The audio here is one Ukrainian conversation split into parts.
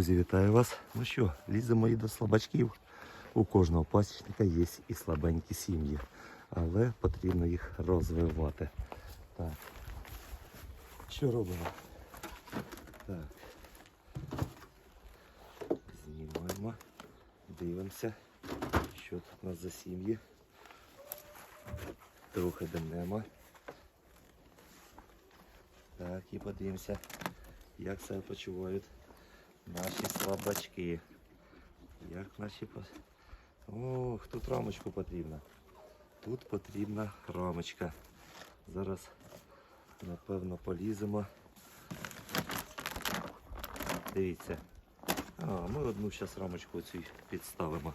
Друзі, вітаю вас. Ну що, ліземо і до слабачків. У кожного пасічника є і слабенькі сім'ї, але потрібно їх розвивати. Так. Що робимо? Так. Знімаємо, дивимося, що тут у нас за сім'ї. Трохи демнемо. Так, і подивимося, як себе почувають наші слабачки. Як наші. Ох, тут рамочку потрібно. Тут потрібна рамочка. Зараз напевно поліземо. Дивіться. А, ми одну зараз рамочку цю підставимо.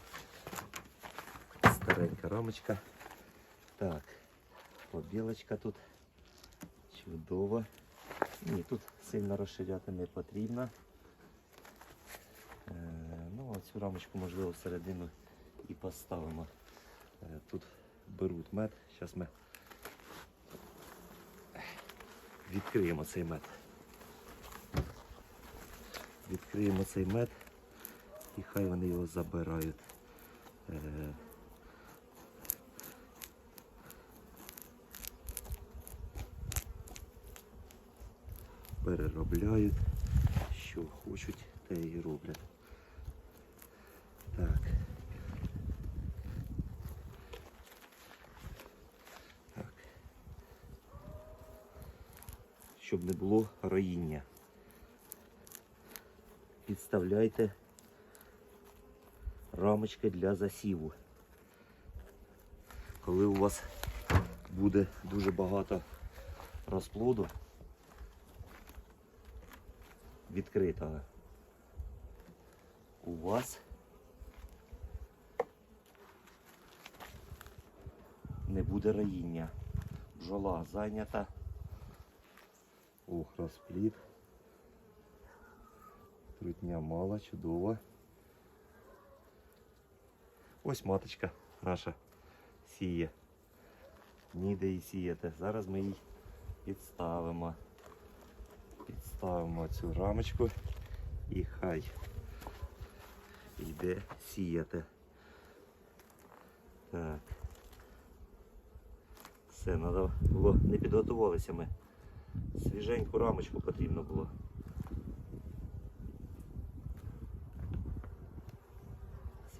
Старенька рамочка. Так, побілочка тут. Чудово. Ні, тут сильно розширяти не потрібно. Е, Ну, а цю рамочку можливо всередину і поставимо. Е, Тут беруть мед. Зараз ми відкриємо цей мед. Відкриємо цей мед і хай вони його забирають. Е, Переробляють, що хочуть, те і роблять. Так. Так. Щоб не було роїння. Підставляйте рамочки для засіву. Коли у вас буде дуже багато розплоду відкритого, у вас не буде роїння. Бджола зайнята. Ох, розплід. Трутня мало, чудово. Ось маточка наша сіє. Ніде її сіяти. Зараз ми її підставимо. Підставимо цю рамочку і хай йде сіяти. Так. Все, треба було, не підготувалися ми. Свіженьку рамочку потрібно було.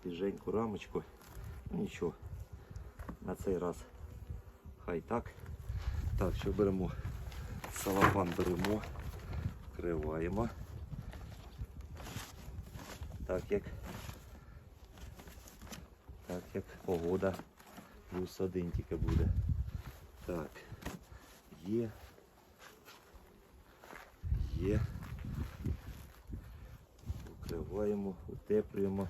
Свіженьку рамочку. Ну, Нічого. На цей раз хай так. Так, що беремо? Салапан беремо, вкриваємо. Так як так як погода плюс один тільки буде. Так, є. Є. Укриваємо, утеплюємо.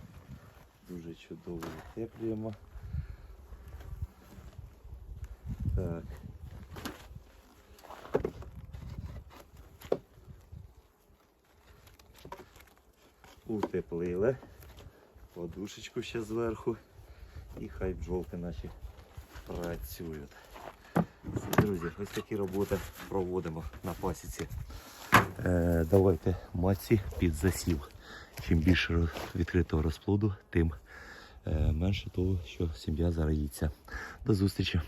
Дуже чудово утеплюємо. Так. Утеплили. Подушечку ще зверху. І хай бджолки наші працюють. Друзі, ось такі роботи проводимо на пасіці. Е, давайте маці під засів. Чим більше відкритого розплоду, тим е, менше того, що сім'я зараїться. До зустрічі!